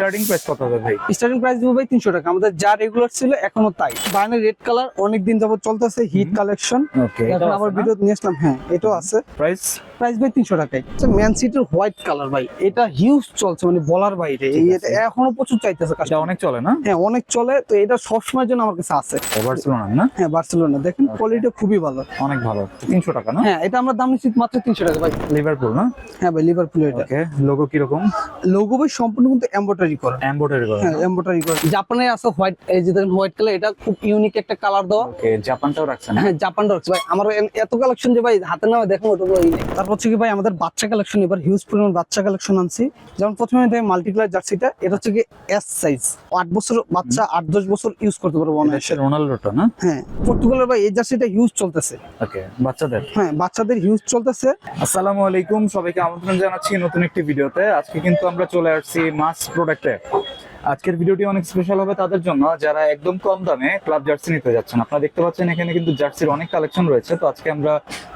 Starting price কত হবে ভাই? স্টার্টিং প্রাইস দিব ভাই তিনশো টাকা। আমাদের যা রেগুলার ছিল এখনও তাই। রেড কালার অনেক দিন যাবত চলতেছে হিট কালেকশন ওকে এখন আবার ভিডিও নিয়ে আসলাম। হ্যাঁ এটাও আছে। প্রাইস প্রাইস ভাই তিনশো টাকায়। ম্যান সিটির হোয়াইট কালার ভাই এটা হিউজ চলছে মানে বলার বাইরে। এই এটা এখনও প্রচুর চাইতেছে এটা অনেক চলে না? হ্যাঁ অনেক চলে তো এটা সবসময়ের জন্য আমার কাছে আছে। বার্সেলোনা না? হ্যাঁ বার্সেলোনা দেখেন কোয়ালিটি খুবই ভালো। অনেক ভালো। তিনশো টাকা না? হ্যাঁ এটা আমরা দাম নিচ্ছি মাত্র তিনশো টাকা ভাই। লিভারপুল না? হ্যাঁ ভাই লিভারপুল এটা। ওকে লোগো কীরকম? লোগো ভাই সম্পূর্ণ কিন্তু এমব্রয়ডারি করা এমব্রয়ডারি করা হ্যাঁ এমব্রয়ডারি করা জাপানে আছে হোয়াইট এই যে দেখেন হোয়াইট কালার এটা খুব ইউনিক একটা কালার দেওয়া। ওকে জাপানটাও রাখছেন হ্যাঁ? জাপান ডক্স ভাই আমার এত কালেকশন যে ভাই হাতে নামে ওটা পুরো তারপর হচ্ছে কি ভাই আমাদের বাচ্চা কালেকশন এবার হিউজ পরিমাণ বাচ্চা কালেকশন আনছি। যেমন প্রথমে দেখেন মাল্টি কালার জার্সিটা এটা হচ্ছে কি এস সাইজ আট বছর বাচ্চা আট দশ বছর ইউজ করতে পারব অনায়াসে। রোনাল্ডোটা না? হ্যাঁ পর্তুগালের ভাই এই জার্সিটা হিউজ চলতেছে। ওকে বাচ্চাদের? হ্যাঁ বাচ্চাদের হিউজ চলতেছে। আসসালামু আলাইকুম সবাইকে আমন্ত্রণ জানাচ্ছি নতুন একটি ভিডিওতে। আজকে কিন্তু আমরা চলে আসছি মাস প্রোডাক্টে 对。আজকের ভিডিওটি অনেক স্পেশাল হবে তাদের জন্য যারা একদম কম দামে ক্লাব জার্সি নিতে যাচ্ছেন। আপনারা দেখতে পাচ্ছেন এখানে কিন্তু জার্সির অনেক কালেকশন রয়েছে তো আজকে আমরা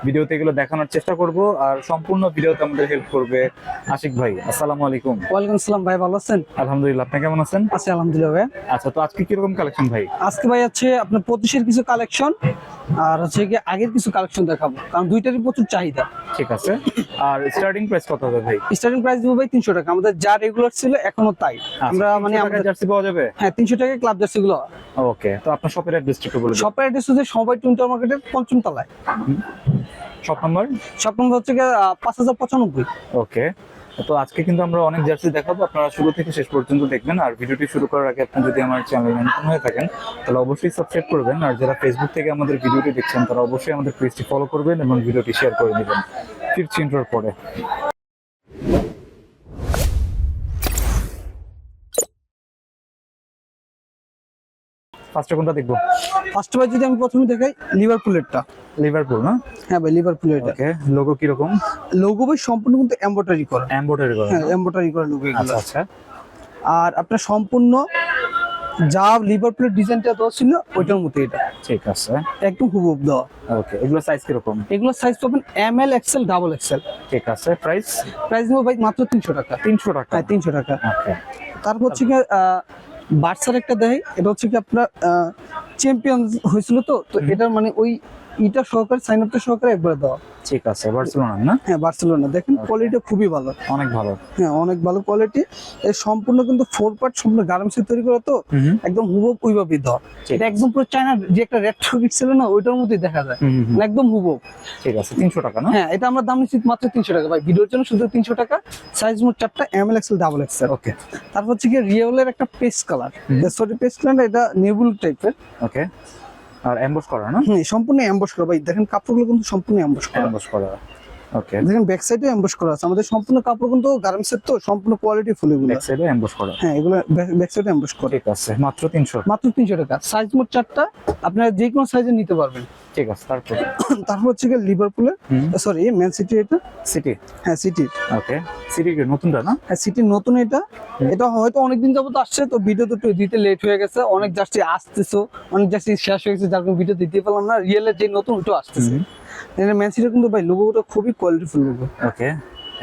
ভিডিওতে এগুলো দেখানোর চেষ্টা করব আর সম্পূর্ণ ভিডিওতে আমাদের হেল্প করবে আশিক ভাই। আসসালামু আলাইকুম। ওয়ালাইকুম আসসালাম ভাই ভালো আছেন? আলহামদুলিল্লাহ আপনি কেমন আছেন? আছি আলহামদুলিল্লাহ ভাই আচ্ছা তো আজকে কীরকম কালেকশন ভাই? আজকে ভাই হচ্ছে আপনার পঁচিশের কিছু কালেকশন আর হচ্ছে কি আগের কিছু কালেকশন দেখাবো কারণ দুইটারই প্রচুর চাহিদা। ঠিক আছে আর স্টার্টিং প্রাইস কত হবে ভাই? স্টার্টিং প্রাইস দিব ভাই তিনশো টাকা আমাদের যা রেগুলার ছিল এখনও তাই। আমরা মানে আমাদের জার্সি পাওয়া যাবে? হ্যাঁ তিনশো টাকা ক্লাব জার্সি গুলো। ওকে তো আপনার শপের অ্যাড্রেস একটু বলে দিন। শপের অ্যাড্রেস হচ্ছে সবাই টুইন্টার মার্কেটের পঞ্চম তলায়। শপ নাম্বার শপ নম্বর হচ্ছে ওকে তো আজকে কিন্তু আমরা অনেক জার্সি দেখাবো আপনারা শুরু থেকে শেষ পর্যন্ত দেখবেন আর ভিডিওটি শুরু করার আগে আপনি যদি আমার চ্যানেল নতুন হয়ে থাকেন তাহলে অবশ্যই সাবস্ক্রাইব করবেন আর যারা ফেসবুক থেকে আমাদের ভিডিওটি দেখছেন তারা অবশ্যই আমাদের পেজটি ফলো করবেন এবং ভিডিওটি শেয়ার করে দিবেন ফিরছি ইন্টার পরে। ফার্স্টে কোনটা দেখব? ফার্স্ট ভাই যদি আমি প্রথমে দেখাই লিভারপুলেরটা লিভারপুল না? হ্যাঁ ভাই লিভারপুলের এটা ওকে লোগো কীরকম? লোগো ভাই সম্পূর্ণ কিন্তু এমব্রয়ডারি করা। এমব্রয়ডারি করা। হ্যাঁ এমব্রয়ডারি করা লোগো আচ্ছা আচ্ছা। আর আপনার সম্পূর্ণ যা লিভারপুলের ডিজাইনটা দেওয়া ছিল ওইটার মতো এটা। ঠিক আছে। একদম হুবহুব দেওয়া। ওকে এগুলো সাইজ কীরকম? এগুলো সাইজ পাবেন M L XL double XL ঠিক আছে প্রাইস প্রাইস নেব ভাই মাত্র তিনশো টাকা। তিনশো টাকা। হ্যাঁ তিনশো টাকা। তারপর হচ্ছে কি বার্সার একটা দেয় এটা হচ্ছে কি আপনার চ্যাম্পিয়ন হয়েছিল তো তো এটার মানে ওই ইটা সহকারে সাইন আপটা সহকারে একবার দাও ঠিক আছে বার্সেলোনা না? হ্যাঁ বার্সেলোনা দেখেন কোয়ালিটি খুবই ভালো। অনেক ভালো। হ্যাঁ অনেক ভালো কোয়ালিটি এর সম্পূর্ণ কিন্তু ফোর পার্ট সম্পূর্ণ গার্মেন্টস তৈরি করা তো একদম হুবহুব ওইভাবেই ঠিক এটা একদম পুরো চায়না যে একটা রেড শোকিট ছিল না ওইটার মধ্যেই দেখা যায়। মানে একদম হুবহুব ঠিক আছে তিনশো টাকা না? হ্যাঁ এটা আমরা দাম নিচ্ছি মাত্র তিনশো টাকা। ভাই ভিডিওর জন্য শুধু তিনশো টাকা। সাইজ মোট চারটা M L XL double XL okay তারপর হচ্ছে কি রিয়েলের একটা paste colour sorry paste colour এটা নেবুল টাইপের ওকে আর এমবস করা না? সম্পূর্ণ অ্যাম্বস করা। ভাই দেখেন কাপড়গুলো কিন্তু সম্পূর্ণ অ্যাম্বস করা। এমবস করা। ওকে দেখেন ব্যাক সাইডে অ্যাম্বস করা আছে। আমাদের সম্পূর্ণ কাপড় কিন্তু গার্মেন্টসের তো সম্পূর্ণ কোয়ালিটি ফুল এগুলো। ব্যাক সাইডে এমবস করা। হ্যাঁ এগুলো ব্যাক সাইডে অ্যাম্বস করা। ঠিক আছে মাত্র তিনশো। মাত্র তিনশো টাকা। সাইজ মোট চারটা আপনারা যে কোনো সাইজে নিতে পারবেন। ঠিক আছে তারপর? তারপর হচ্ছে কি লিভারপুলের সরি ম্যান সিটি এটা? সিটি হ্যাঁ সিটি ওকে সিটি নতুনটা না? হ্যাঁ সিটির নতুন এটা। এটা হয়তো অনেকদিন যাবত আসছে তো ভিডিও তো দিতে লেট হয়ে গেছে। অনেক জাস্টি আসতেছো অনেক জাস্টি শেষ হয়ে গেছে যার ভিডিও দিতে পারলাম না। রিয়েলের যে নতুন ওটা আসতেছে। ম্যান সিটির কিন্তু ভাই লোগোটা খুবই কোয়ালিটিফুল লোগো ওকে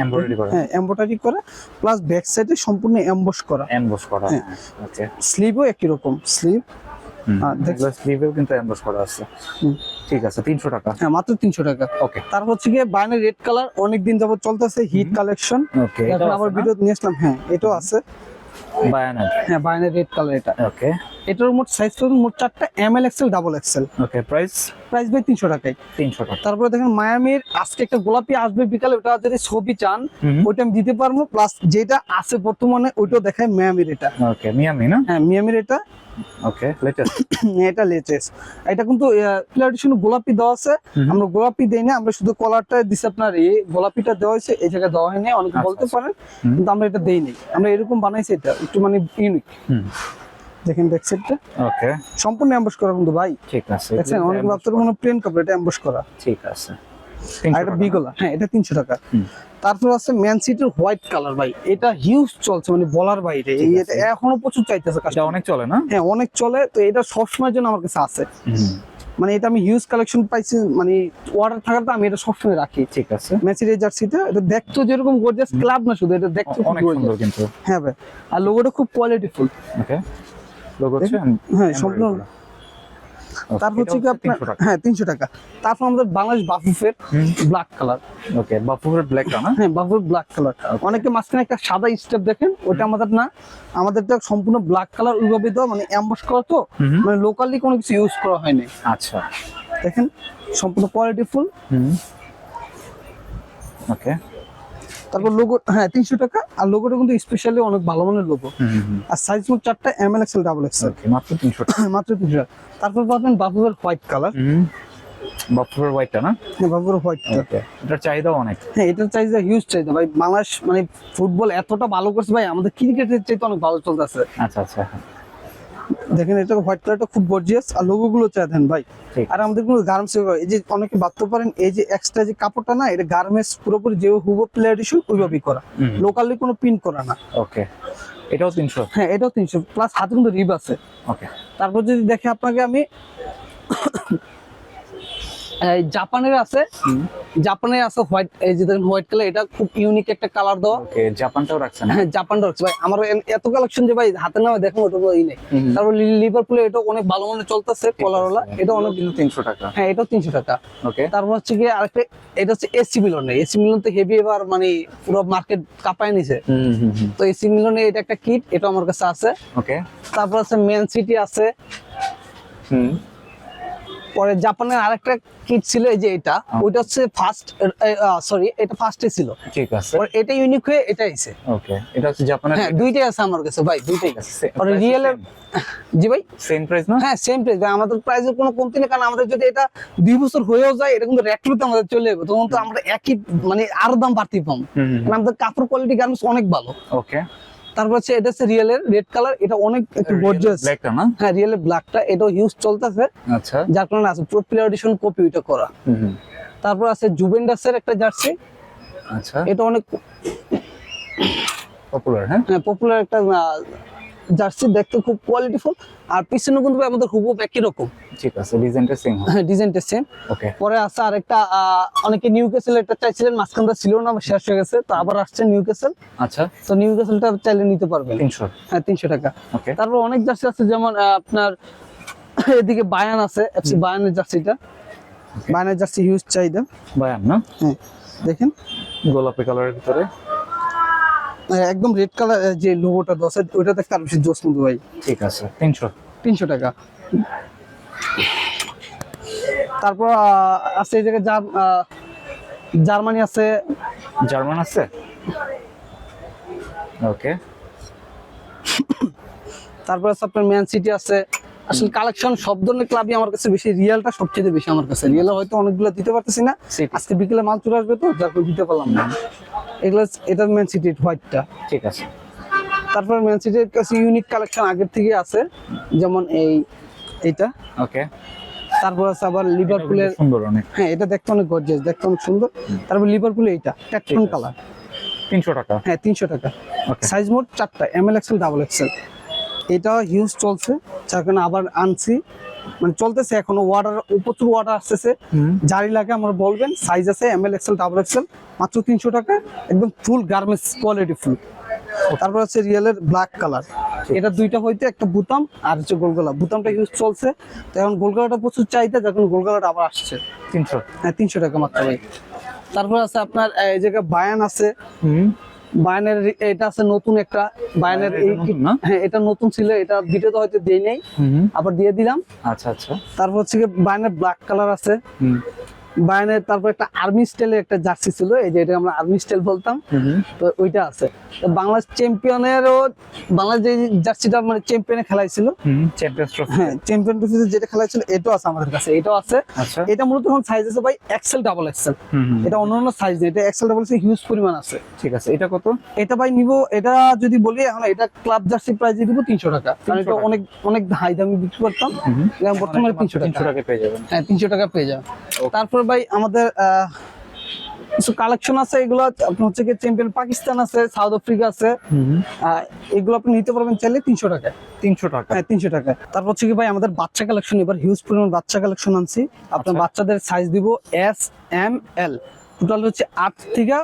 এমব্রয়ডারি করা। হ্যাঁ এমব্রয়ডারি করা প্লাস ব্যাক সাইডে সম্পূর্ণ এমবস করা। এমবস করা হ্যাঁ। ওকে স্লিভও একই রকম স্লিভ হ্যাঁ, কিন্তু এমবস করা আছে। হুম। ঠিক আছে তিনশো টাকা। হ্যাঁ মাত্র তিনশো টাকা। ওকে তারপর হচ্ছে গিয়ে বায়ানের রেড কালার অনেক দিন যাবত চলতেছে হিট কালেকশন ওকে এখন আবার ভিডিও নিয়ে আসলাম হ্যাঁ এটাও আছে। বায়ানার হ্যাঁ বায়ানের রেড কালার এটা। ওকে এটার মোট সাইজ পাবেন মোট চারটা M L XL double XL okay price price ভাই তিনশো টাকায় তিনশো টাকা। তারপরে দেখেন মায়ামির আজকে একটা গোলাপি আসবে বিকালে ওটা যদি ছবি চান। ওইটা আমি দিতে পারব প্লাস যেটা আছে বর্তমানে ওইটাও দেখায় মায়ামির এটা। ওকে মিয়ামি না? হ্যাঁ মিয়ামির এটা। ওকে লেটেস্ট এটা লেটেস্ট এটা কিন্তু প্লেয়ারের সঙ্গে গোলাপি দেওয়া আছে। আমরা গোলাপি দেই না আমরা শুধু কলারটা দিছি আপনার এই গোলাপিটা দেওয়া হয়েছে এই জায়গায় দেওয়া হয়নি অনেকে আচ্ছা, বলতে আচ্ছা। পারেন কিন্তু আমরা এটা দেইনি। আমরা এরকম বানাইছি এটা একটু মানে ইউনিক দেখেন ব্যাক সাইডটা ওকে সম্পূর্ণ অ্যাম্বস করা কিন্তু ভাই। ঠিক আছে। এগুলো অনেক ভাবতে মনে প্লেন কাপড় এটা অ্যাম্বস করা। ঠিক আছে। আর এটা বিগলা। হ্যাঁ এটা তিনশো টাকা। তারপর আছে ম্যান সিটির হোয়াইট কালার ভাই। এটা হিউজ চলছে মানে বলার বাইরে। এই এটা এখনও প্রচুর চাইতেছে customer। অনেক চলে না? হ্যাঁ অনেক চলে। তো এটা সবসময়ের জন্য আমার কাছে আছে। মানে এটা আমি হিউজ কালেকশন পাইছি মানে অর্ডার থাকার তো আমি এটা সবসময় রাখি। ঠিক আছে। ম্যাচের এই জার্সিটা এটা দেখতে যেরকম গর্জিয়াস ক্লাব না শুধু এটা দেখতে অনেক সুন্দর কিন্তু। হ্যাঁ ভাই। আর লোগোটা খুব কোয়ালিটিফুল ওকে লোগো হচ্ছে হ্যাঁ সম্পূর্ণ তারপর হচ্ছে কি আপনার হ্যাঁ তিনশো টাকা। তারপর আমাদের বাংলাদেশ বাফুফের। ব্ল্যাক কালার ওকে বাফুফের ব্ল্যাকটা না? হ্যাঁ বাফুফের ব্ল্যাক কালার অনেকে মাঝখানে একটা সাদা স্টেপ দেখেন ওটা আমাদের না। আমাদেরটা সম্পূর্ণ ব্ল্যাক কালার ওইভাবে দেওয়া মানে অ্যাম্বস করা তো মানে লোকালি কোনো কিছু ইউজ করা হয়নি আচ্ছা। দেখেন সম্পূর্ণ কোয়ালিটিফুল হুম। ওকে তারপর লোগো হ্যাঁ তিনশো টাকা। আর লোগোটা কিন্তু স্পেশালি অনেক ভালো মানের লোগো আর সাইজ মোট চারটা M L XL double XL মাত্র তিনশো টাকা। মাত্র তিনশো টাকা। তারপর পাবেন বাফুফের হোয়াইট কালার হুম বাফুফের হোয়াইটটা না? বাফুফের হোয়াইট কালার ওকে এটার চাহিদাও অনেক। হ্যাঁ এটার চাহিদা হিউজ চাহিদা। ভাই বাংলাদেশ মানে ফুটবল এতটা ভালো করছে ভাই আমাদের ক্রিকেটের চাইতে অনেক ভালো চলতেছে। আচ্ছা আচ্ছা। দেখেন এটা হোয়াইট কালারটা খুব গর্জিয়াস আর লোগো গুলো দেন ভাই। আর আমাদের কোনো গার্মেন্টস এই যে অনেকে ভাবতে পারেন এই যে এক্সট্রা যে কাপড়টা না এটা গার্মেন্টস পুরোপুরি যে হুবো প্লেয়ার ইস্যু ওইভাবেই করা। লোকালি কোনো পিন করা না। ওকে এটাও তিনশো? হ্যাঁ এটাও তিনশো। প্লাস হাতে কিন্তু রিব আছে। ওকে তারপর যদি দেখে আপনাকে আমি জাপানের আছে। জাপানের আছে হোয়াইট এই যে দেখেন হোয়াইট কালার এটা খুব ইউনিক একটা কালার দেওয়া। ওকে জাপানটাও রাখছেন? হ্যাঁ জাপান ডগস ভাই আমার এত কালেকশন যে ভাই হাতে নামে দেখুন ওটা ই নেই। তারপর লিভারপুলে এটা অনেক ভালো মনে চলতেছে কলারওয়ালা এটা অনেক কিন্তু তিনশো টাকা। হ্যাঁ এটাও তিনশো টাকা। ওকে। তারপর হচ্ছে কি আরেকটা এটা হচ্ছে এসি মিলনে এসি মিলন তো হেভি এবার মানে পুরো মার্কেট কাঁপায় নিছে। তো এসি মিলনে এটা একটা কিট এটা আমার কাছে আছে। ওকে। তারপর আছে ম্যান সিটি আছে। হুম। পরে জাপানের আরেকটা কিট ছিল এই যে এটা ওইটা হচ্ছে ফার্স্ট সরি এটা ফার্স্টে ছিল। ঠিক আছে। পরে এটা ইউনিক হয়ে এটা আইছে ওকে এটা হচ্ছে জাপানের হ্যাঁ দুইটাই আছে আমার কাছে ভাই দুইটাই। Same পরে রিয়েল জি ভাই? সেম প্রাইস না? হ্যাঁ সেম প্রাইস ভাই। আমাদের প্রাইসের কোনো কমতি নেই কারণ আমাদের যদি এটা দুই বছর হয়েও যায় এটা কিন্তু রেট্রোতে আমাদের চলে যাবে। তখন তো আমরা একই মানে আরও দাম বাড়তি হুম কারণ আমাদের কাপড় কোয়ালিটি গার্মেন্টস অনেক ভালো। ওকে তারপর হচ্ছে এটা হচ্ছে রিয়েলের রেড কালার এটা অনেক একটু গর্জিয়াস হ্যাঁ রিয়েলের ব্ল্যাকটা এটাও হিউজ চলতেছে। আচ্ছা। যার কারণে আছে প্রো প্লেয়ার এডিশন কপি ওইটা করা। তারপর আছে জুভেন্টাসের একটা জার্সি আচ্ছা। এটা অনেক পপুলার হ্যাঁ? হ্যাঁ পপুলার একটা জার্সি দেখতে খুব কোয়ালিটিফুল আর পিছনে কিন্তু আমাদের হুবহু একই রকম। ঠিক আছে ডিজাইনটা সেম হ্যাঁ। ডিজাইনটা সেম ওকে পরে আছে আরেকটা অনেকে নিউ ক্যাসেল একটা চাইছিলেন মাঝখানটা ছিল না শেষ হয়ে গেছে তো আবার আসছে নিউ ক্যাসেল আচ্ছা। তো নিউ ক্যাসেলটা চাইলে নিতে পারবেন। তিনশো। হ্যাঁ তিনশো টাকা। ওকে তারপর অনেক জার্সি আছে যেমন আপনার এদিকে বায়ান আছে এফসি বায়ানের জার্সিটা। বায়ানের জার্সি হিউজ চাহিদা। বায়ান না? হ্যাঁ দেখেন। গোলাপি কালারের ভিতরে। একদম রেড কালার যে লোগোটা দশ ওইটা দেখতে আরও বেশি জোস কিন্তু ভাই। ঠিক আছে তিনশো। তিনশো টাকা। তারপর আছে এই জায়গায় জার্মানি আছে। জার্মান আছে? ওকে। তারপর আছে আপনার ম্যান সিটি আছে। আসলে কালেকশন সব ধরনের ক্লাবই আমার কাছে বেশি রিয়েলটা সবচেয়ে বেশি আমার কাছে। রিয়েল হয়তো অনেকগুলো দিতে পারতেছি না। আজকে বিকেলে মাল চলে আসবে তো যার দিতে পারলাম না। এগুলো এটা ম্যান সিটি হোয়াইটটা ঠিক আছে। তারপর ম্যান সিটির কাছে ইউনিক কালেকশন আগের থেকে আছে। যেমন এই এইটা। ওকে তারপর আছে আবার লিভারপুলের সুন্দর অনেক। হ্যাঁ এটা দেখতে অনেক গর্জিয়াস দেখতে অনেক সুন্দর। তারপর লিভারপুলে এইটা প্যাট্রন কালার তিনশো টাকা। হ্যাঁ তিনশো টাকা। ওকে সাইজ মোট চারটা M L XL double XL এটা হিউজ চলছে যার কারণে আবার আনছি। মানে চলতেছে এখনও ওয়াটার প্রচুর ওয়াটার আসতেছে। হুম। যারই লাগে আমরা বলবেন সাইজ আছে M L XL double XL মাত্র তিনশো টাকা একদম ফুল গার্মেন্টস কোয়ালিটি ফুল তারপর হচ্ছে রিয়েলের ব্ল্যাক কালার এটা দুইটা হইতে একটা বুতাম আর হচ্ছে গোলগলা বুতামটা ইউজ চলছে। তো এখন গোলগলাটা প্রচুর চাহিদা যখন গোলগলাটা আবার আসছে। তিনশো। হ্যাঁ তিনশো টাকা মাত্র ভাই। তারপর আছে আপনার এই জায়গায় বায়ান আছে। হুম। বায়ানের এটা আছে নতুন একটা বায়ানের? হ্যাঁ এটা নতুন ছিল এটা ভিডিওতে হয়তো দেই নাই আবার দিয়ে দিলাম। আচ্ছা আচ্ছা। তারপর হচ্ছে বায়ানের ব্ল্যাক কালার আছে। বায়ানের তারপর একটা আর্মি স্টাইলের একটা জার্সি ছিল এই যে এটা আমরা আর্মি স্টাইল বলতাম। তো ওইটা আছে। বাংলাদেশ চ্যাম্পিয়নেরও বাংলাদেশ যে জার্সিটা মানে চ্যাম্পিয়নে খেলাইছিল। হুম চ্যাম্পিয়ন্স ট্রফি। হ্যাঁ চ্যাম্পিয়ন ট্রফিতে যেটা খেলাইছিল এটাও আছে আমাদের কাছে এটাও আছে। আচ্ছা। এটা মূলত এখন সাইজ আছে ভাই এক্সেল ডাবল এক্সেল এটা অন্য অন্য সাইজ নেই এটা এক্সেল ডাবল এক্সেল হিউজ পরিমাণ আছে। ঠিক আছে এটা কত? এটা ভাই নিব এটা যদি বলি এখন এটা ক্লাব জার্সি প্রাইস দিব তিনশো টাকা। কারণ এটা অনেক অনেক হাই দামি বিক্রি করতাম। বর্তমানে তিনশো তিনশো টাকা। টাকা পেয়ে যাবেন। হ্যাঁ তিনশো টাকা পেয়ে যাবে Okay. তারপর ভাই আমাদের কিছু কালেকশন আছে এগুলো আপনার হচ্ছে কি চ্যাম্পিয়ন পাকিস্তান আছে সাউথ আফ্রিকা আছে। এগুলো আপনি নিতে পারবেন চাইলে তিনশো টাকা। তিনশো টাকা। হ্যাঁ তিনশো টাকা। তারপর হচ্ছে কি ভাই আমাদের বাচ্চা কালেকশন এবার হিউজ পরিমাণ বাচ্চা কালেকশন আনছি। আপনার আচ্ছা। বাচ্চাদের সাইজ দিব এস এম এল টোটাল হচ্ছে আট থেকে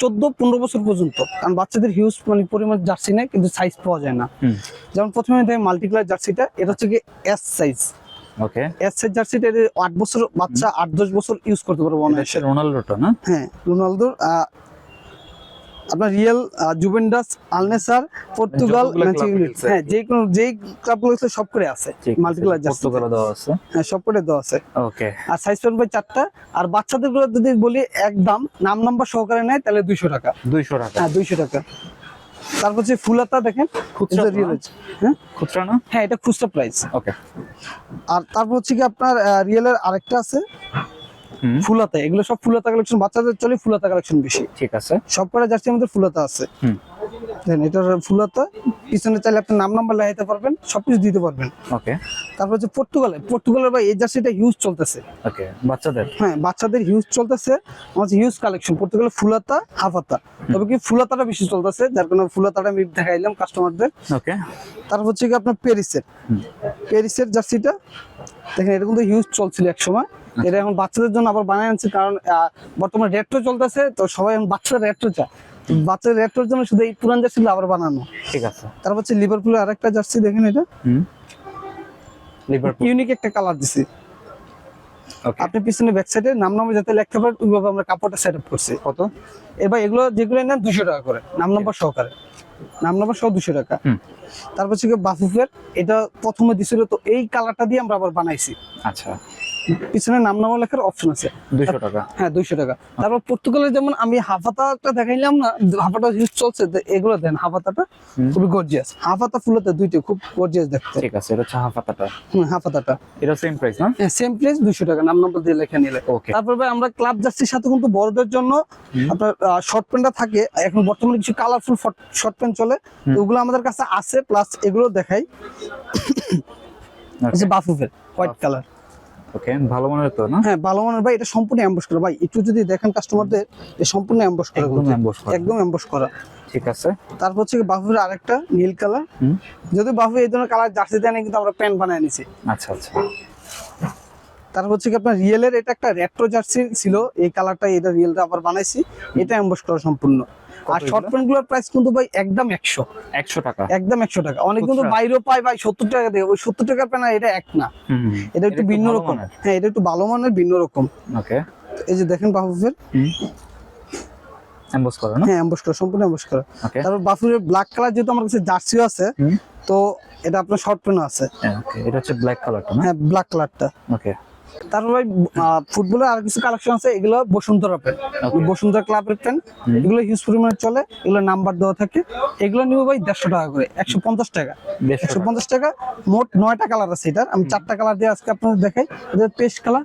চোদ্দ পনেরো বছর পর্যন্ত। কারণ বাচ্চাদের হিউজ মানে পরিমাণ জার্সি নেই কিন্তু সাইজ পাওয়া যায় না। যেমন প্রথমে দেখেন মাল্টি জার্সিটা এটা হচ্ছে কি এস সাইজ ওকে এস জার্সিটা এটা বছর বাচ্চা আট দশ বছর ইউজ করতে পারব অনায়াসে। রোনাল্ডোটা না? হ্যাঁ রোনালদোর আপনার রিয়েল জুভেন্টাস আলনেসার পর্তুগাল যতগুলো ম্যানচেস্টার club ইউনাইটেড খেলছে। হ্যাঁ যে কোনো যেই ক্লাবগুলো আছে সব করে আছে। ঠিক জার্সি পর্তুগালও দেওয়া আছে। হ্যাঁ সব করে দেওয়া আছে। ওকে আর সাইজ পেন ভাই চারটা। আর বাচ্চাদেরগুলো যদি বলি একদম নাম নাম্বার সহকারে নেয় তাহলে দুইশো টাকা। দুইশো টাকা। হ্যাঁ দুইশো টাকা। তারপর যে ফুলাতা দেখেন খুচরা? আছে। হ্যাঁ খুচরা না হ্যাঁ? এটা খুচরা প্রাইস ওকে আর তারপর হচ্ছে কি আপনার রিয়েলের আরেকটা আছে ফুলাতে ফুলাতা। এগুলো সব ফুলাতা কালেকশন বাচ্চাদের চলে ফুলাতা কালেকশন বেশি। ঠিক আছে। সব কটা জার্সি আমাদের ফুলাতা আছে। হুম। দেন এটার ফুলাতা পিছনে চাইলে আপনি নাম নাম্বার লাগাইতে পারবেন সবকিছু দিতে পারবেন। ওকে তারপর হচ্ছে পর্তুগালে পর্তুগালের ভাই এই জার্সিটা হিউজ চলতেছে। ওকে বাচ্চাদের? হ্যাঁ বাচ্চাদের হিউজ চলতেছে। আমাদের হিউজ কালেকশন পর্তুগালে ফুলাতা হাফাতা তবে কি ফুলাতাটা বেশি চলতেছে? যার কারণে ফুলাতাটা আমি দেখাইলাম কাস্টমারদের ওকে তারপর হচ্ছে কি আপনার প্যারিসের। প্যারিসের জার্সিটা দেখেন এটা কিন্তু হিউজ চলছিল এক সময় এটা এখন বাচ্চাদের জন্য আবার বানায় আনছে কারণ বর্তমানে রেট্রো চলতেছে তো সবাই এখন বাচ্চারা রেট্রো চায়। জন্য শুধু এই পুরান জার্সিগুলো আবার বানানো। ঠিক আছে। তারপর হচ্ছে লিভারপুলের আরেকটা জার্সি দেখেন এটা। লিভারপুল ইউনিক একটা কালার দিছি। আপনি পিছনে ব্যাক সাইডে নাম নামে যাতে লিখতে পারেন ওইভাবে আমরা কাপড়টা সেট আপ করছি। কত? এবার এগুলো যেগুলো নেন দুশো টাকা করে। নাম নাম্বার সহকারে। নাম নাম্বার সহ দুশো টাকা। তারপর হচ্ছে বাফুফের এটা প্রথমে দিছিল তো এই কালারটা দিয়ে আমরা আবার বানাইছি। আচ্ছা। পিছনে নাম নাম্বার লেখার অপশন আছে। দুইশো টাকা। হ্যাঁ দুইশো টাকা। তারপর পর্তুগালের যেমন আমি হাফাতাটা দেখাইলাম না হাফাটা ইউজ চলছে এগুলো দেন হাফাতাটা। খুবই গর্জিয়াস হাফাতা ফুলতে দুইটা খুব গর্জিয়াস দেখতে। ঠিক আছে এটা হচ্ছে হাফ পাতাটা হুম হাফাতাটা। এটা সেম প্রাইস না? হ্যাঁ সেম প্লেস দুইশো টাকা নাম নাম্বার দিয়ে লেখা নিলে। ওকে তারপর ভাই আমরা ক্লাব জার্সির সাথে কিন্তু বড়দের জন্য। আপনার শর্ট প্যান্টটা থাকে এখন বর্তমানে কিছু কালারফুল শর্ট প্যান্ট চলে। ওগুলো আমাদের কাছে আছে প্লাস এগুলো দেখাই। বাফুফের হোয়াইট কালার ওকে ভালো মনের তো না? হ্যাঁ ভালো মানের। ভাই এটা সম্পূর্ণ অ্যাম্বস করা। ভাই একটু যদি দেখেন কাস্টমারদের এটা সম্পূর্ণ অ্যাম্বস করা একদম কিন্তু। করা। একদম অ্যাম্বস করা। ঠিক আছে। তারপর হচ্ছে বাফুর আরেকটা নীল কালার হুম। যদি বাফু এই ধরনের কালার জার্সি দেয় কিন্তু আমরা প্যান্ট বানায় নিছি। আচ্ছা আচ্ছা। তারপর হচ্ছে কি আপনার রিয়েলের এটা একটা রেট্রো জার্সি ছিল এই কালারটা এটা রিয়েলটা আবার বানাইছি এটা অ্যাম্বস করা সম্পূর্ণ। আর? শর্ট প্যান্টগুলোর প্রাইস কিন্তু ভাই একদম একশো। একশো টাকা? একদম একশো টাকা। অনেক কিন্তু বাইরেও পায় ভাই সত্তর টাকা দিয়ে। ওই সত্তর টাকার প্যান্ট এটা এক না। এটা একটু ভিন্ন রকম। হ্যাঁ এটা একটু ভালো মানের ভিন্ন রকম। ওকে এই যে দেখেন করা না? হ্যাঁ অ্যাম্বস করা সম্পূর্ণ অ্যাম্বস করা। তারপর বাফুফের ব্ল্যাক কালার যেহেতু আমার কাছে জার্সিও আছে তো এটা আপনার শর্ট প্যান্টও আছে। ওকে এটা হচ্ছে ব্ল্যাক কালারটা হ্যাঁ ব্ল্যাক কালারটা ওকে তারপর ভাই ফুটবলের আর কিছু কালেকশন আছে এগুলো বসুন্ধরা প্যান্ট. বসুন্ধরা ক্লাবের প্যান্ট এগুলো হিউজ পরিমাণে চলে এগুলো নাম্বার দেওয়া থাকে। এগুলো নিব ভাই দেড়শো টাকা করে একশো পঞ্চাশ টাকা। একশো পঞ্চাশ টাকা মোট নয়টা কালার আছে এটার। আমি চারটা কালার দিয়ে আজকে আপনাদের দেখাই। পেস্ট কালার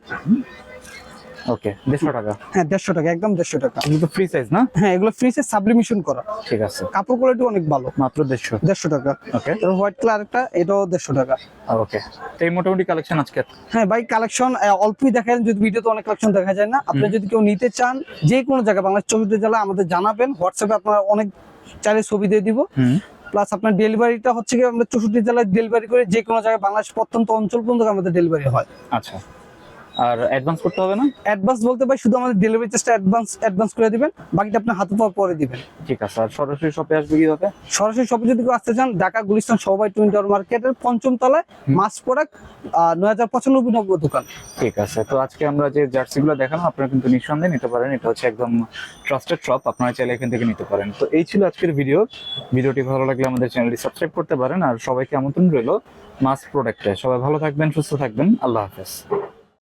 ওকে দেড়শো টাকা। হ্যাঁ দেড়শো টাকা একদম দেড়শো টাকা। এগুলো ফ্রি সাইজ না? হ্যাঁ এগুলো ফ্রিজে সাবলিমিশন করা। ঠিক আছে। কাপড় কোয়ালিটি অনেক ভালো। মাত্র দেড়শো। দেড়শো টাকা। ওকে। তারপর হোয়াইট কালার একটা এটাও দেড়শো টাকা। ওকে। তো এই মোটামুটি কালেকশন আজকে? হ্যাঁ ভাই কালেকশন অল্পই দেখায় যদি ভিডিওতে অনেক কালেকশন দেখা যায় না। আপনি যদি কেউ নিতে চান যে কোনো জায়গায় বাংলাদেশ চৌষট্টি জেলা আমাদের জানাবেন। হোয়াটসঅ্যাপে আপনার অনেক চাইলে ছবি দিয়ে দিব। প্লাস আপনার ডেলিভারিটা হচ্ছে কি আমরা চৌষট্টি জেলায় ডেলিভারি করে যে কোনো জায়গায় বাংলাদেশ প্রত্যন্ত অঞ্চল পর্যন্ত আমাদের ডেলিভারি হয়। আচ্ছা। আর অ্যাডভান্স করতে হবে না? অ্যাডভান্স বলতে ভাই শুধু আমাদের ডেলিভারি চার্জটা অ্যাডভান্স অ্যাডভান্স করে দিবেন বাকিটা আপনার হাতে পাওয়ার পরে দিবেন। ঠিক আছে আর সরাসরি শপে আসবে কীভাবে? সরাসরি শপে যদি কেউ আসতে চান ঢাকা গুলিস্তান সবাই টোয়েন্টি আওয়ার মার্কেটের পঞ্চম তলায় মাস প্রোডাক্ট নয় হাজার পঁচানব্বই নম্বর দোকান। ঠিক আছে তো আজকে আমরা যে জার্সিগুলো দেখালাম আপনারা কিন্তু নিঃসন্দেহে নিতে পারেন। এটা হচ্ছে একদম ট্রাস্টেড শপ আপনারা চাইলে এখান থেকে নিতে পারেন। তো এই ছিল আজকের ভিডিও ভিডিওটি ভালো লাগলে আমাদের চ্যানেলটি সাবস্ক্রাইব করতে পারেন। আর সবাইকে আমন্ত্রণ রইল মাস প্রোডাক্টে সবাই ভালো থাকবেন সুস্থ থাকবেন। আল্লাহ হাফেজ।